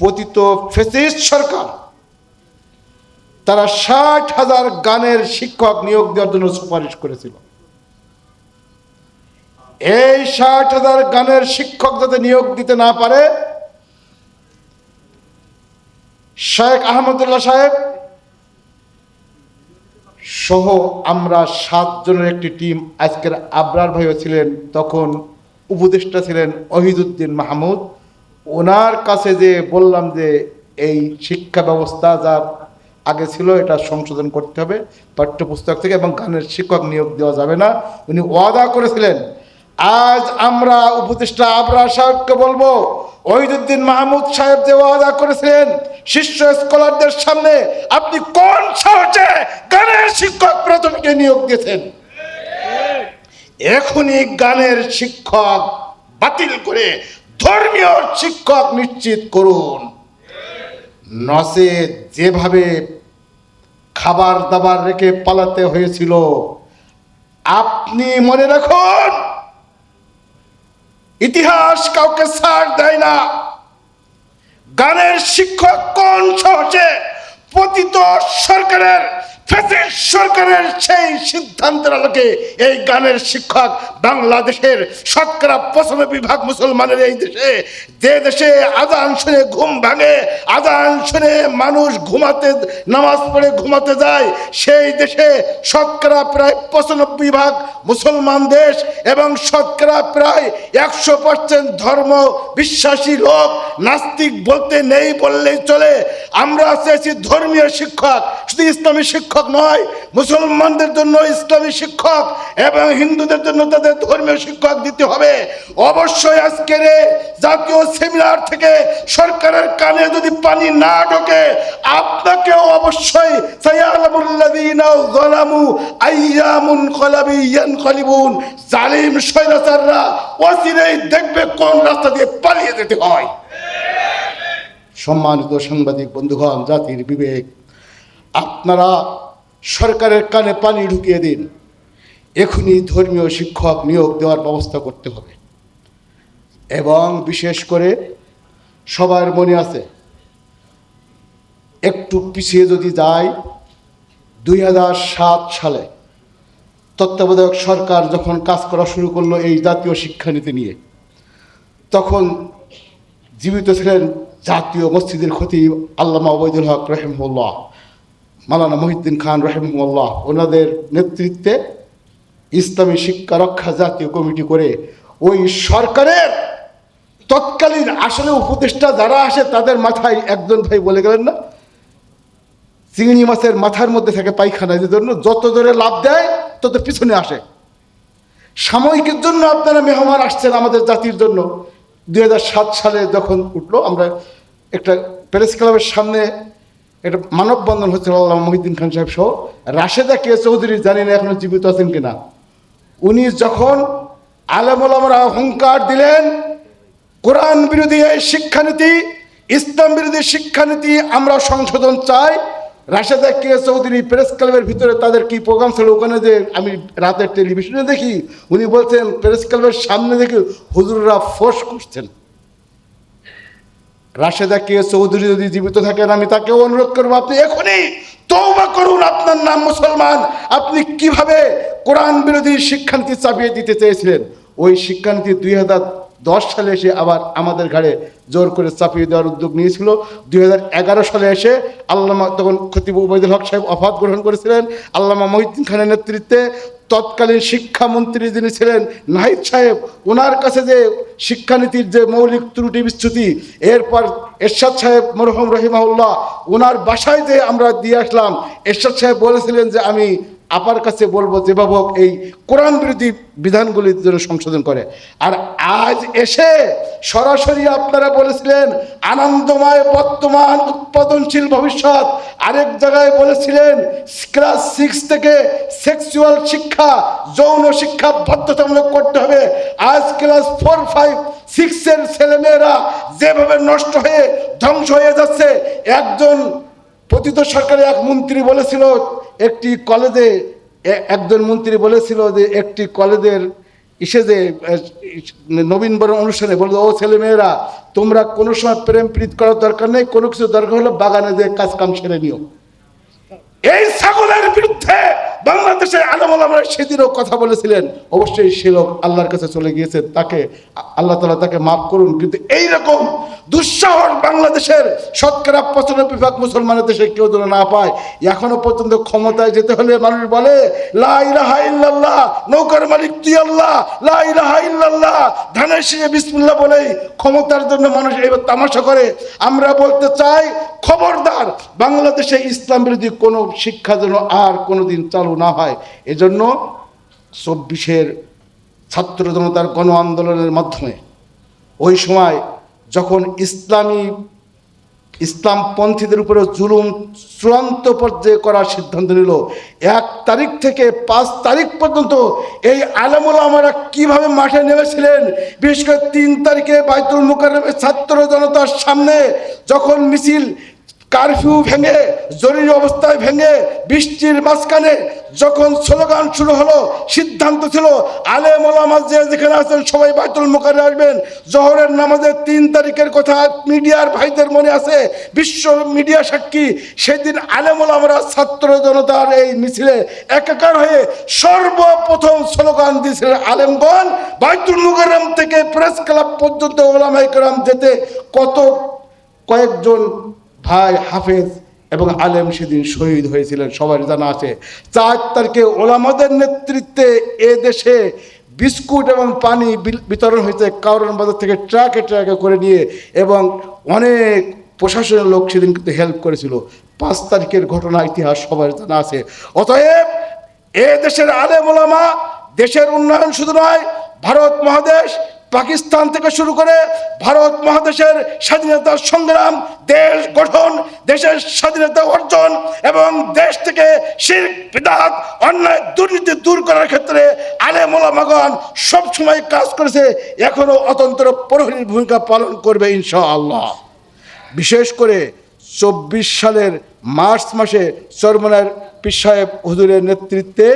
পতিত ফেসিস্ট সরকার। তারা ষাট হাজার গানের শিক্ষক নিয়োগ দেওয়ার জন্য সুপারিশ করেছিল। এই ষাট হাজার গানের শিক্ষক যাতে নিয়োগ দিতে না পারে, শেখ আহমদুল্লাহ সাহেব সহ আমরা সাতজনের একটি টিম আজকের আবরার ভাইও ছিলেন, তখন উপদেষ্টা ছিলেন অহিদুদ্দিন মাহমুদ। ওনার কাছে যে বললাম যে এই শিক্ষা ব্যবস্থা যা আগে ছিল, এটা সংশোধন করতে হবে পাঠ্যপুস্তক থেকে এবং গানের শিক্ষক নিয়োগ দেওয়া যাবে না। উনি ওয়াদা করেছিলেন, আজ আমরা উপদেষ্টা আবরা সাহেবকে বলব, ওহিদুদ্দিন মাহমুদ সাহেব যে ওয়াদা করেছিলেন, শিষ্য স্কলারদের সামনে আপনি কোন সাহসে গানের শিক্ষক প্রাথমিকে নিয়োগ দিয়েছেন? এখনই গানের শিক্ষক বাতিল করে ধর্মীয় শিক্ষক নিশ্চিত করুন। নসে যেভাবে খাবার দাবার রেখে পালাতে হয়েছিল, আপনি মনে রাখুন, ইতিহাস কাউকে ছাড় দেয় না। গানের শিক্ষক কোন সাহসে পতিত সরকারের সরকারের সেই সিদ্ধান্তের আলোকে এই গানের শিক্ষক বাংলাদেশের শতকরা পঁচানব্বই ভাগ মুসলমানের এই দেশে, যে দেশে আদান শুনে ঘুম ভাঙে, আজান শুনে মানুষ ঘুমাতে, নামাজ পড়ে ঘুমাতে যায়, সেই দেশে শতকরা প্রায় পঁচানব্বই ভাগ মুসলমান দেশ এবং শতকরা প্রায় একশো পার্সেন্ট ধর্ম বিশ্বাসী লোক, নাস্তিক বলতে নেই বললেই চলে। আমরা চেয়েছি ধর্মীয় শিক্ষক, শুধু ইসলামী শিক্ষক নয়, মুসলমানদের জন্য ইসলামী শিক্ষক এবং হিন্দুদের জন্য তাদের ধর্মীয় শিক্ষক দিতে হবে। অবশ্যই আজকের জাতীয় সেমিনার থেকে সরকারের কানে যদি পানি না ঢোকে, আপনাকেও অবশ্যই জালিম স্বৈরাচাররা অচিরেই দেখবে কোন রাস্তা দিয়ে পালিয়ে যেতে হয়। সম্মানিত সাংবাদিক বন্ধুগণ, জাতির বিবেক, আপনারা সরকারের কানে পানি ঢুকিয়ে দিন। এখনই ধর্মীয় শিক্ষক নিয়োগ দেওয়ার ব্যবস্থা করতে হবে। এবং বিশেষ করে সবার মনে আছে, একটু পিছিয়ে যদি যায় দুই হাজার সাত সালে তত্ত্বাবধায়ক সরকার যখন কাজ করা শুরু করল এই জাতীয় শিক্ষানীতি নিয়ে, তখন জীবিত ছিলেন জাতীয় মসজিদের খতিব আল্লামা ওবায়দুল হক রহিমুল্লাহ মালানা মহিউদ্দিন খান রহিমুল্লাহ ওনাদের নেতৃত্বে ইসলামী শিক্ষা রক্ষা জাতীয় কমিটি করে ওই সরকারের তৎকালীন আসলে উপদেষ্টা যারা আসে তাদের মাথায় একজন ভাই বলে গেলেন না, চিংড়ি মাছের মাথার মধ্যে থাকে পায়খানা যে জন্য যত জোরে লাভ দেয় তত পিছনে আসে। সাময়িকের জন্য আপনারা মেহমান আসছেন আমাদের জাতির জন্য। দুই হাজার সাত সালে যখন উঠল, আমরা একটা প্রেস ক্লাবের সামনে একটা মানববন্ধন হচ্ছিল আল্লাহ মহিউদ্দিন খান সাহেব সহ। রাশেদা কে চৌধুরী জানি না এখনও জীবিত আছেন কিনা। উনি যখন আলমরা হুঙ্কার দিলেন, কোরআন বিরোধী এই শিক্ষানীতি, ইসলাম বিরোধী শিক্ষানীতি আমরা সংশোধন চাই রাশেদা কে চৌধুরী প্রেস ক্লাবের ভিতরে তাদের কি প্রোগ্রাম ছিল? ওখানে যে আমি রাতের টেলিভিশনে দেখি, উনি বলছেন প্রেস ক্লাবের সামনে দেখি হুজুররা ফোর্স করছেন। রাশেদা কে চৌধুরী যদি জীবিত থাকেন, আমি তাকে অনুরোধ করব, আপনি এখনই তৌবা করুন, আপনার নাম মুসলমান। আপনি কীভাবে কোরআন বিরোধী শিক্ষানীতি চাপিয়ে দিতে চেয়েছিলেন? ওই শিক্ষানীতি দুই হাজার দশ সালে এসে আবার আমাদের ঘাড়ে জোর করে চাপিয়ে দেওয়ার উদ্যোগ নিয়েছিল। দুই হাজার এগারো সালে এসে আল্লামা তখন খতিব উবায়দুল হক সাহেব অফাত গ্রহণ করেছিলেন। আল্লামা মহিউদ্দিন খানের নেতৃত্বে তৎকালীন শিক্ষামন্ত্রী যিনি ছিলেন নাহিদ সাহেব ওনার কাছে যে শিক্ষানীতির যে মৌলিক ত্রুটি বিচ্যুতি, এরপর এরশাদ সাহেব মরহম রহিমাউল্লাহ ওনার বাসায় যে আমরা দিয়ে আসলাম, এরশাদ সাহেব বলেছিলেন যে আমি আপার কাছে বলব যেভাবে হোক এই কোরআন বিরোধী বিধানগুলি যেন সংশোধন করে। আর আজ এসে সরাসরি আপনারা বলেছিলেন, আনন্দময় বর্তমান উৎপাদনশীল ভবিষ্যৎ। আরেক জায়গায় বলেছিলেন, ক্লাস সিক্স থেকে সেক্সুয়াল শিক্ষা, যৌন শিক্ষা বাধ্যতামূলক করতে হবে। আজ ক্লাস ফোর, ফাইভ, সিক্সের ছেলেমেয়েরা যেভাবে নষ্ট হয়ে ধ্বংস হয়ে যাচ্ছে, একজন পতিত সরকারের এক মন্ত্রী বলেছিল, একটি কলেজে একজন মন্ত্রী বলেছিল যে একটি কলেজের ইসে যে নবীনবরণ নবীন বরণ অনুষ্ঠানে বলল, ও ছেলে মেয়েরা তোমরা কোনো সময় প্রেম প্রীত করার দরকার নেই, কোনো কিছু দরকার হলো বাগানে যে কাজ কাম সেরে নিও। এই ছাগলের বিরুদ্ধে বাংলাদেশের সেদিনও কথা বলেছিলেন, অবশ্যই সে লোক আল্লাহর কাছে চলে গিয়েছে, তাকে, আল্লাহ তালা তাকে মাফ করুন। কিন্তু এই রকম দুঃসাহস বাংলাদেশের শতকরা পঁচানব্বই ভাগ মুসলমানের দেশে কেউ যেন না পায়, এখনও পর্যন্ত ক্ষমতায় যেতে হলে মানুষ বলে, লা ইলাহা ইল্লাল্লাহ, নৌকার মালিক তুই আল্লাহ, লা ইলাহা ইল্লাল্লাহ। ধানের শিখে বিসমিল্লাহ বলেই ক্ষমতার জন্য মানুষ এবার তামাশা করে। আমরা বলতে চাই, খবরদার, বাংলাদেশে ইসলাম বিরোধী কোনো শিক্ষা যেন আর কোনোদিন চালু না হয়। এজন্য চব্বিশের ছাত্র জনতার গণ আন্দোলনের মাধ্যমে ওই সময় যখন ইসলামী, ইসলামপন্থীদের উপরে জুলুম চূড়ান্ত পর্যায়ে করার সিদ্ধান্ত নিল, এক তারিখ থেকে পাঁচ তারিখ পর্যন্ত এই আলমুল আমরা কীভাবে মাঠে নেমেছিলেন? বিশেষ করে তিন তারিখে বাইতুল মুকাররমের ছাত্র জনতার সামনে যখন মিছিল কারফিউ ভেঙে, জরুরি অবস্থায় ভেঙে, বৃষ্টির মাঝখানে যখন স্লোগান শুরু হলো, সিদ্ধান্ত ছিল, আলে মোলামাজ যে যেখানে আছেন সবাই বাইতুল মুকারে আসবেন, জহরের নামাজের তিন তারিখের কথা মিডিয়ার ভাইদের মনে আছে, বিশ্ব মিডিয়া সাক্ষী, সেদিন আলেমুল আমরা ছাত্র জনতার এই মিছিলে একাকার হয়ে সর্বপ্রথম স্লোগান দিয়েছিলেন আলেমগণ, বাইতুল মুকাররম থেকে প্রেস ক্লাব পর্যন্ত ওলামাই কেরাম যেতে কত কয়েকজন ভাই হাফেজ এবং আলেম সেদিন শহীদ হয়েছিলেন, সবার জানা আছে। চার তারিখে ওলামাদের নেতৃত্বে এ দেশে বিস্কুট এবং পানি বিতরণ হয়েছে কারণ বাজার থেকে ট্রাকে ট্রাকে করে নিয়ে এবং অনেক প্রশাসনের লোক সেদিন কিন্তু হেল্প করেছিল। পাঁচ তারিখের ঘটনা, ইতিহাস সবার জানা আছে। অতএব এ দেশের আলেম ওলামা দেশের উন্নয়ন শুধু নয়, ভারত মহাদেশ পাকিস্তান থেকে শুরু করে ভারত মহাদেশের স্বাধীনতার সংগ্রাম, দেশ গঠন, দেশের স্বাধীনতা অর্জন এবং দেশ থেকে শির বিদাত, অন্যায়, দুর্নীতি দূর করার ক্ষেত্রে আলে মোলামাগন সবসময় কাজ করেছে এখনও অতন্ত্র প্রহরীর ভূমিকা পালন করবে ইনশাআল্লাহ। বিশেষ করে চব্বিশ সালের মার্চ মাসে চরমনার পীর সাহেব হুজুরের নেতৃত্বে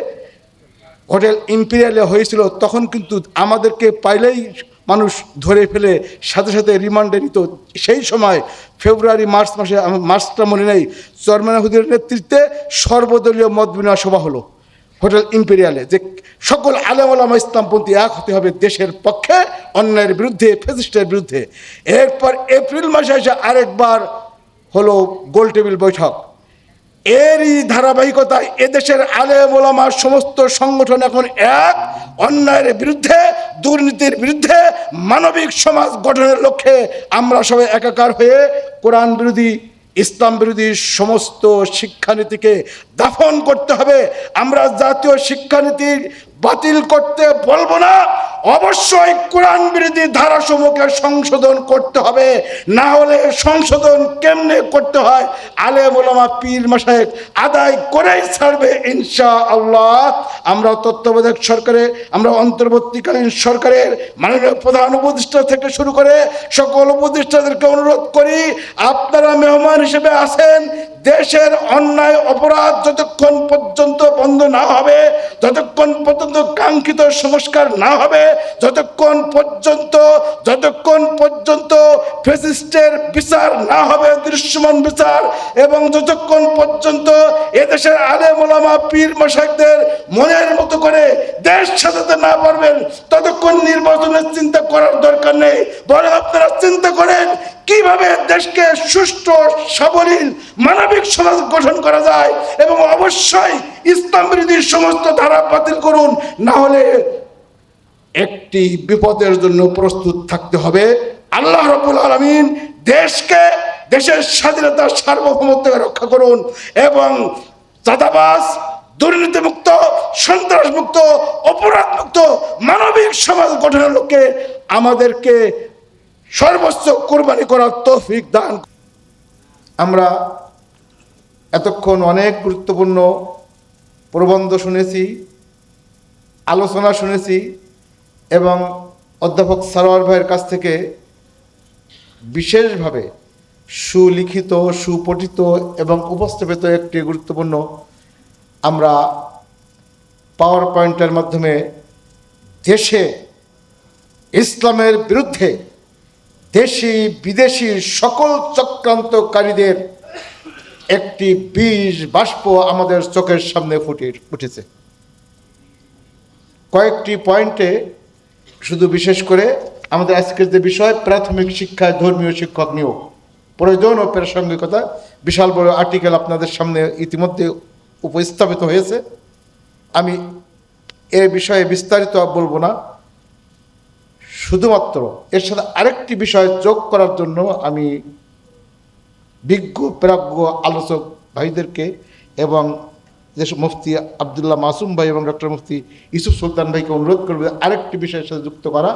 হোটেল ইম্পিরিয়ালে হয়েছিল, তখন কিন্তু আমাদেরকে পাইলেই মানুষ ধরে ফেলে, সাথে সাথে রিমান্ডে নিত। সেই সময় ফেব্রুয়ারি, মার্চ মাসে মার্চটা মনে নেই চরমানা হুজুরের নেতৃত্বে সর্বদলীয় মত বিনিময় সভা হলো হোটেল ইম্পেরিয়ালে, যে সকল আলেমালামা ইসলামপন্থী এক হতে হবে দেশের পক্ষে, অন্যায়ের বিরুদ্ধে, ফেসিস্টের বিরুদ্ধে। এরপর এপ্রিল মাসে এসে আরেকবার হলো গোল টেবিল বৈঠক। এরই ধারাবাহিকতায় এদেশের আলেম ওলামার সমস্ত সংগঠন এখন এক, অন্যায়ের বিরুদ্ধে, দুর্নীতির বিরুদ্ধে মানবিক সমাজ গঠনের লক্ষ্যে আমরা সবাই একাকার হয়ে কোরআন বিরোধী, ইসলাম বিরোধী সমস্ত শিক্ষানীতিকে দাফন করতে হবে। আমরা জাতীয় শিক্ষানীতি বাতিল করতে বলব না। অবশ্যই কোরআন বিরোধী ধারাসমূহকে সংশোধন করতে হবে। না হলে সংশোধন কেমনে করতে হয়? আলে ওলামা পীর মাসায়েক আদায় করেই ছাড়বে ইনশা আল্লাহ আমরা তত্ত্বাবধায়ক সরকারের আমরা অন্তর্বর্তীকালীন সরকারের মাননীয় প্রধান উপদেষ্টা থেকে শুরু করে সকল উপদেষ্টাদেরকে অনুরোধ করি, আপনারা মেহমান হিসেবে আসেন দেশের অন্যায় অপরাধ যতক্ষণ পর্যন্ত বন্ধ না হবে, যতক্ষণ পর্যন্ত কাঙ্ক্ষিত সংস্কার না হবে, যতক্ষণ পর্যন্ত যতক্ষণ পর্যন্ত ফেসিস্টের বিচার না হবে, দৃশ্যমান বিচার, এবং যতক্ষণ পর্যন্ত এদেশের আলে ওলামা পীর মশাকদের মনের মতো করে দেশ সাজাতে না পারবেন, ততক্ষণ নির্বাচনের চিন্তা করার দরকার নেই। বরং আপনারা চিন্তা করেন কীভাবে দেশকে সুষ্ঠু, সাবলীল, মানবিক সমাজ গঠন করা যায় এবং অবশ্যই ইসলাম বিরোধী সমস্ত ধারা বাতিল করুন, না হলে একটি বিপদের জন্য প্রস্তুত থাকতে হবে। আল্লাহ রবুল আলমিন দেশকে, দেশের স্বাধীনতার সার্বভৌমত্বকে রক্ষা করুন এবং চাঁদাবাস দুর্নীতিমুক্ত, সন্ত্রাসমুক্ত, অপরাধমুক্ত, মানবিক সমাজ গঠনের লক্ষ্যে আমাদেরকে সর্বোচ্চ কোরবানি করার তৌফিক দান আমরা এতক্ষণ অনেক গুরুত্বপূর্ণ প্রবন্ধ শুনেছি, আলোচনা শুনেছি এবং অধ্যাপক সারোয়ার ভাইয়ের কাছ থেকে বিশেষভাবে সুলিখিত, সুপঠিত এবং উপস্থাপিত একটি গুরুত্বপূর্ণ আমরা পাওয়ার পয়েন্টের মাধ্যমে দেশে ইসলামের বিরুদ্ধে দেশি, বিদেশি সকল চক্রান্তকারীদের একটি বিষ বাষ্প আমাদের চোখের সামনে ফুটে উঠেছে কয়েকটি পয়েন্টে শুধু বিশেষ করে আমাদের আজকের যে বিষয়, প্রাথমিক শিক্ষায় ধর্মীয় শিক্ষক নিয়োগ। প্রয়োজন ও প্রাসঙ্গিকতা, বিশাল বড় আর্টিকেল আপনাদের সামনে ইতিমধ্যে উপস্থাপিত হয়েছে। আমি এ বিষয়ে বিস্তারিত বলব না। শুধুমাত্র এর সাথে আরেকটি বিষয় যোগ করার জন্য আমি বিজ্ঞ, প্রাজ্ঞ আলোচক ভাইদেরকে এবং যেসব মুফতি আবদুল্লাহ মাসুম ভাই এবং ডক্টর মুফতি ইউসুফ সুলতান ভাইকে অনুরোধ করবে আরেকটি বিষয়ের সাথে যুক্ত করা,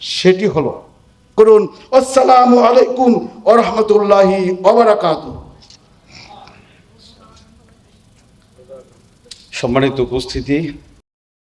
সেটি হলো, করুন, আসসালামু আলাইকুম ও রহমতুল্লাহি ওবরাকাত সম্মানিত উপস্থিতি